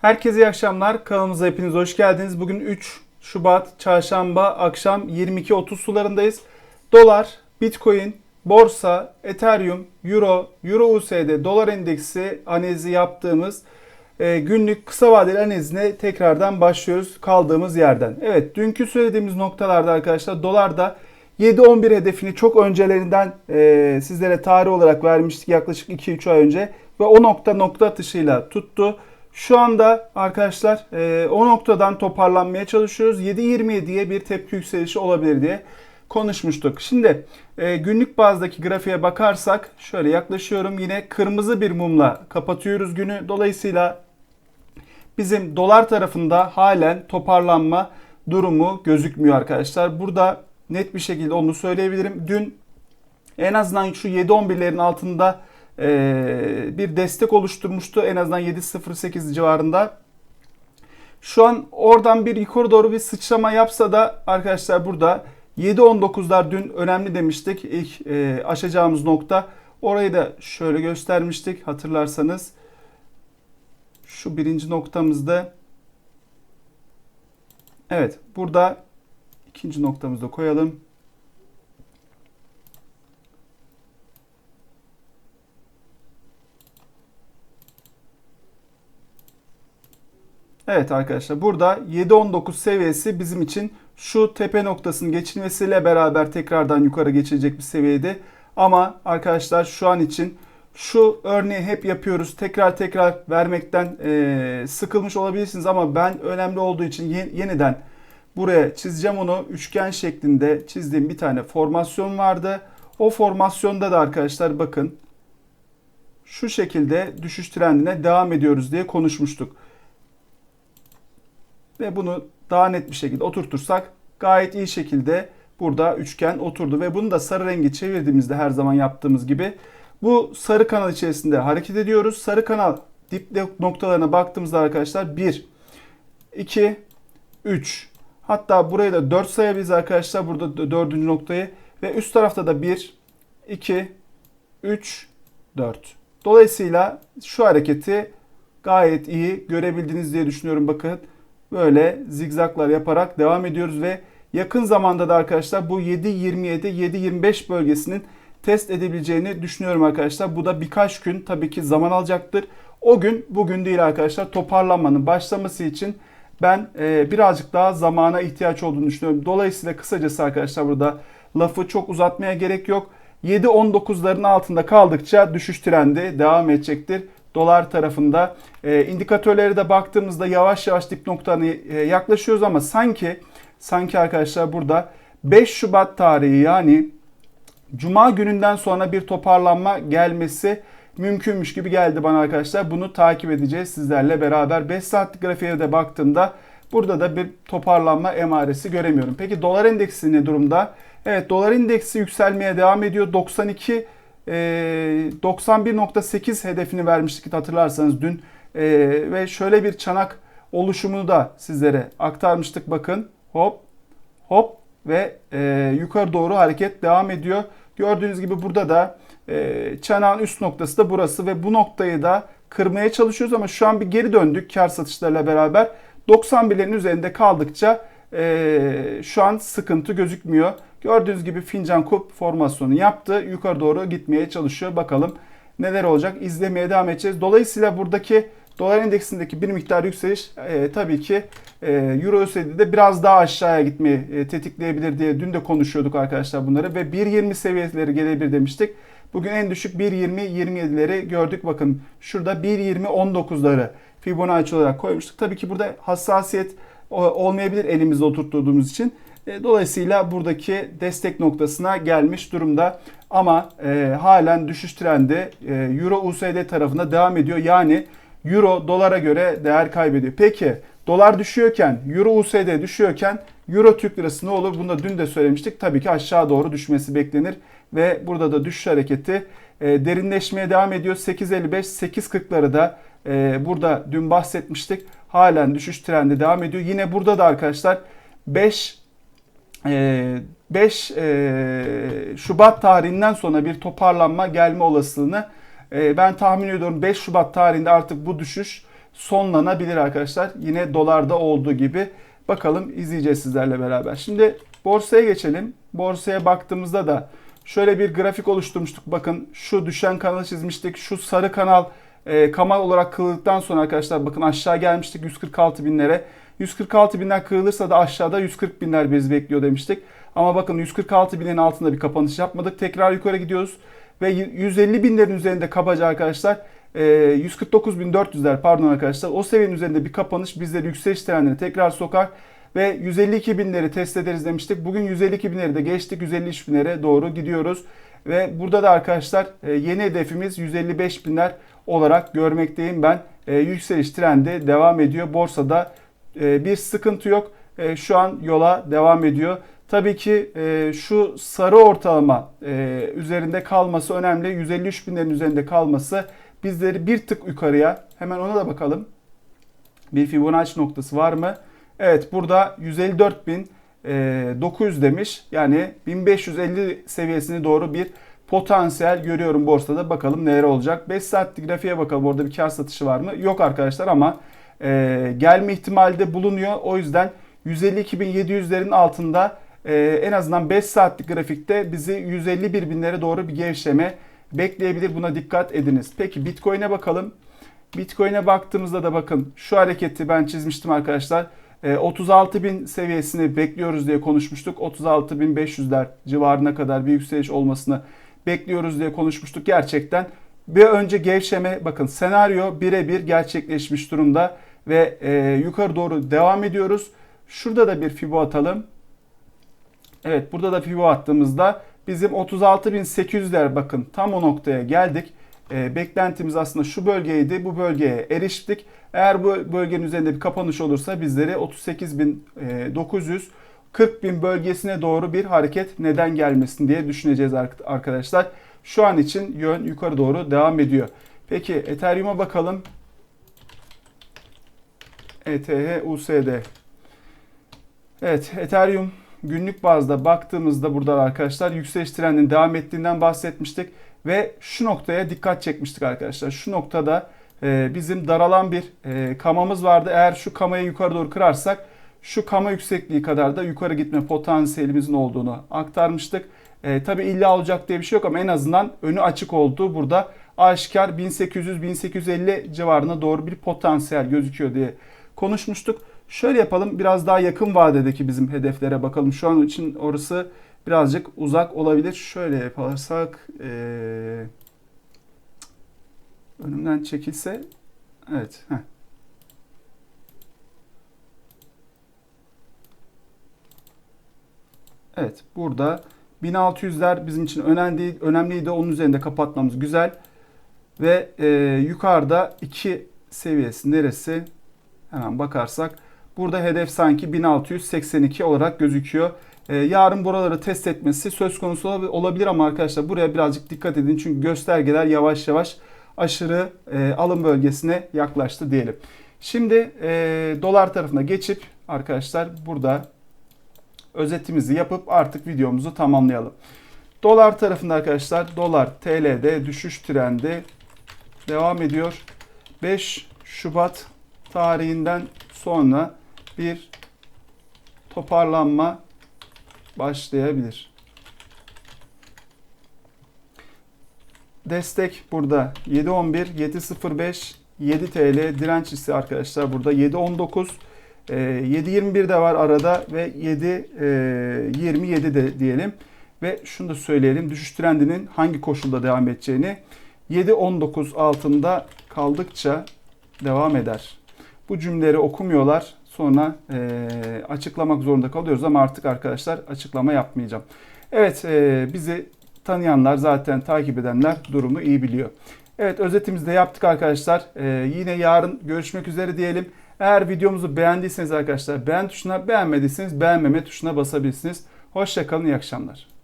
Herkese iyi akşamlar. Kanalımıza hepiniz hoş geldiniz. Bugün 3 Şubat Çarşamba akşam 22.30 sularındayız. Dolar, Bitcoin, borsa, Ethereum, Euro, Euro USD, dolar endeksi analizi yaptığımız e, günlük kısa vadeli analizine tekrardan başlıyoruz kaldığımız yerden. Evet dünkü söylediğimiz noktalarda arkadaşlar dolarda 7-11 hedefini çok öncelerinden e, sizlere tarih olarak vermiştik yaklaşık 2-3 ay önce ve o nokta nokta atışıyla tuttu. Şu anda arkadaşlar e, o noktadan toparlanmaya çalışıyoruz. 7.27'ye bir tepki yükselişi olabilir diye konuşmuştuk. Şimdi e, günlük bazdaki grafiğe bakarsak şöyle yaklaşıyorum. Yine kırmızı bir mumla kapatıyoruz günü. Dolayısıyla bizim dolar tarafında halen toparlanma durumu gözükmüyor arkadaşlar. Burada net bir şekilde onu söyleyebilirim. Dün en azından şu 7.11'lerin altında bir destek oluşturmuştu. En azından 7.08 civarında. Şu an oradan bir yukarı doğru bir sıçrama yapsa da arkadaşlar burada 7.19'lar dün önemli demiştik. İlk e, aşacağımız nokta. Orayı da şöyle göstermiştik hatırlarsanız. Şu birinci noktamızda. Evet burada ikinci noktamızı da koyalım. Evet arkadaşlar burada 7.19 seviyesi bizim için şu tepe noktasının geçilmesiyle beraber tekrardan yukarı geçecek bir seviyede. Ama arkadaşlar şu an için şu örneği hep yapıyoruz. Tekrar tekrar vermekten e, sıkılmış olabilirsiniz ama ben önemli olduğu için yeniden buraya çizeceğim onu. Üçgen şeklinde çizdiğim bir tane formasyon vardı. O formasyonda da arkadaşlar bakın şu şekilde düşüş trendine devam ediyoruz diye konuşmuştuk ve bunu daha net bir şekilde oturtursak gayet iyi şekilde burada üçgen oturdu. Ve bunu da sarı rengi çevirdiğimizde her zaman yaptığımız gibi bu sarı kanal içerisinde hareket ediyoruz. Sarı kanal dip noktalarına baktığımızda arkadaşlar 1, 2, 3 hatta burayı da 4 sayabiliriz arkadaşlar. Burada dördüncü noktayı. Ve üst tarafta da 1, 2, 3, 4. Dolayısıyla şu hareketi gayet iyi görebildiniz diye düşünüyorum. Bakın böyle zigzaklar yaparak devam ediyoruz ve yakın zamanda da arkadaşlar bu 7.27 7.25 bölgesinin test edebileceğini düşünüyorum arkadaşlar. Bu da birkaç gün tabii ki zaman alacaktır. O gün bugün değil arkadaşlar toparlanmanın başlaması için ben e, birazcık daha zamana ihtiyaç olduğunu düşünüyorum. Dolayısıyla kısacası arkadaşlar burada lafı çok uzatmaya gerek yok. 7.19'ların altında kaldıkça düşüş trendi devam edecektir dolar tarafında. E, indikatörlere de baktığımızda yavaş yavaş dip noktalarına e, yaklaşıyoruz ama sanki sanki arkadaşlar burada 5 Şubat tarihi yani Cuma gününden sonra bir toparlanma gelmesi mümkünmüş gibi geldi bana arkadaşlar. Bunu takip edeceğiz sizlerle beraber. 5 saatlik grafiğe de baktığımda burada da bir toparlanma emaresi göremiyorum. Peki dolar endeksi ne durumda? Evet dolar endeksi yükselmeye devam ediyor. 92 91.8 ee, hedefini vermiştik hatırlarsanız dün. Ee, ve şöyle bir çanak oluşumunu da sizlere aktarmıştık. Bakın hop hop ve e, yukarı doğru hareket devam ediyor. Gördüğünüz gibi burada da e, çanağın üst noktası da burası ve bu noktayı da kırmaya çalışıyoruz ama şu an bir geri döndük kar satışlarıyla beraber. 91'lerin üzerinde kaldıkça e, şu an sıkıntı gözükmüyor. Gördüğünüz gibi fincan kup formasyonu yaptı. Yukarı doğru gitmeye çalışıyor. Bakalım neler olacak. İzlemeye devam edeceğiz. Dolayısıyla buradaki dolar endeksindeki bir miktar yükseliş e, tabii ki e, Euro USD'de biraz daha aşağıya gitmeyi e, tetikleyebilir diye dün de konuşuyorduk arkadaşlar bunları ve 1.20 seviyeleri gelebilir demiştik. Bugün en düşük 1.20-27'leri gördük. Bakın şurada 1.20-19'ları Fibonacci olarak koymuştuk. Tabii ki burada hassasiyet olmayabilir elimizde oturttuğumuz için. E, dolayısıyla buradaki destek noktasına gelmiş durumda. Ama e, halen düşüş trendi e, Euro USD tarafında devam ediyor. Yani Euro dolara göre değer kaybediyor. Peki dolar düşüyorken, Euro USD düşüyorken Euro Türk Lirası ne olur? Bunu da dün de söylemiştik. Tabii ki aşağı doğru düşmesi beklenir. Ve burada da düşüş hareketi e, derinleşmeye devam ediyor. 8.55, 8.40'ları da e, burada dün bahsetmiştik. Halen düşüş trendi devam ediyor. Yine burada da arkadaşlar 5 5 ee, e, Şubat tarihinden sonra bir toparlanma gelme olasılığını e, ben tahmin ediyorum 5 Şubat tarihinde artık bu düşüş sonlanabilir arkadaşlar. Yine dolarda olduğu gibi. Bakalım izleyeceğiz sizlerle beraber. Şimdi borsaya geçelim. Borsaya baktığımızda da şöyle bir grafik oluşturmuştuk. Bakın şu düşen kanalı çizmiştik. Şu sarı kanal e, kamal olarak kırıldıktan sonra arkadaşlar bakın aşağı gelmiştik 146 binlere. 146 binler kırılırsa da aşağıda 140 binler bizi bekliyor demiştik. Ama bakın 146 binin altında bir kapanış yapmadık. Tekrar yukarı gidiyoruz. Ve 150 binlerin üzerinde kabaca arkadaşlar 149.400'ler e, pardon arkadaşlar o seviyenin üzerinde bir kapanış bizleri yükseliş trendine tekrar sokar ve 152 binleri test ederiz demiştik. Bugün 152 binleri de geçtik 153 binlere doğru gidiyoruz. Ve burada da arkadaşlar e, yeni hedefimiz 155 binler olarak görmekteyim ben. E, yükseliş trendi devam ediyor. Borsada bir sıkıntı yok. Şu an yola devam ediyor. Tabii ki şu sarı ortalama üzerinde kalması önemli. 153 binlerin üzerinde kalması bizleri bir tık yukarıya hemen ona da bakalım. Bir Fibonacci noktası var mı? Evet burada 154.900 demiş. Yani 1550 seviyesine doğru bir potansiyel görüyorum borsada. Bakalım neler olacak. 5 saatlik grafiğe bakalım. Orada bir kar satışı var mı? Yok arkadaşlar ama e, gelme ihtimali de bulunuyor. O yüzden 152.700'lerin altında e, en azından 5 saatlik grafikte bizi 151 binlere doğru bir gevşeme bekleyebilir. Buna dikkat ediniz. Peki Bitcoin'e bakalım. Bitcoin'e baktığımızda da bakın şu hareketi ben çizmiştim arkadaşlar. 36 ee, bin seviyesini bekliyoruz diye konuşmuştuk. 36 bin 500'ler civarına kadar bir yükseliş olmasını bekliyoruz diye konuşmuştuk. Gerçekten bir önce gevşeme bakın senaryo birebir gerçekleşmiş durumda ve e, yukarı doğru devam ediyoruz. Şurada da bir fibo atalım. Evet burada da fibo attığımızda bizim 36.800'ler bakın tam o noktaya geldik. E, beklentimiz aslında şu bölgeydi. Bu bölgeye eriştik. Eğer bu bölgenin üzerinde bir kapanış olursa bizleri 38.900 40 bin bölgesine doğru bir hareket neden gelmesin diye düşüneceğiz arkadaşlar. Şu an için yön yukarı doğru devam ediyor. Peki Ethereum'a bakalım. ETH USD. Evet Ethereum günlük bazda baktığımızda burada arkadaşlar yükseliş trendinin devam ettiğinden bahsetmiştik. Ve şu noktaya dikkat çekmiştik arkadaşlar. Şu noktada e, bizim daralan bir e, kamamız vardı. Eğer şu kamayı yukarı doğru kırarsak şu kama yüksekliği kadar da yukarı gitme potansiyelimizin olduğunu aktarmıştık. E, Tabi illa olacak diye bir şey yok ama en azından önü açık olduğu burada aşikar 1800-1850 civarına doğru bir potansiyel gözüküyor diye konuşmuştuk. Şöyle yapalım biraz daha yakın vadedeki bizim hedeflere bakalım. Şu an için orası birazcık uzak olabilir. Şöyle yaparsak ee, önümden çekilse evet heh. Evet burada 1600'ler bizim için önemli, önemliydi. Onun üzerinde kapatmamız güzel. Ve e, yukarıda 2 seviyesi neresi? Hemen bakarsak Burada hedef sanki 1682 olarak gözüküyor. Ee, yarın buraları test etmesi söz konusu olabilir ama arkadaşlar buraya birazcık dikkat edin. Çünkü göstergeler yavaş yavaş aşırı e, alım bölgesine yaklaştı diyelim. Şimdi e, dolar tarafına geçip arkadaşlar burada özetimizi yapıp artık videomuzu tamamlayalım. Dolar tarafında arkadaşlar dolar TL'de düşüş trendi devam ediyor. 5 Şubat tarihinden sonra bir toparlanma başlayabilir. Destek burada 7.11, 7.05, 7 TL direnç ise arkadaşlar burada 7.19, 7.21 e, de var arada ve 7.27 e, de diyelim. Ve şunu da söyleyelim düşüş trendinin hangi koşulda devam edeceğini 7.19 altında kaldıkça devam eder. Bu cümleleri okumuyorlar sonra e, açıklamak zorunda kalıyoruz ama artık arkadaşlar açıklama yapmayacağım. Evet e, bizi tanıyanlar zaten takip edenler durumu iyi biliyor. Evet özetimizi de yaptık arkadaşlar. E, yine yarın görüşmek üzere diyelim. Eğer videomuzu beğendiyseniz arkadaşlar beğen tuşuna beğenmediyseniz beğenmeme tuşuna basabilirsiniz. Hoşçakalın iyi akşamlar.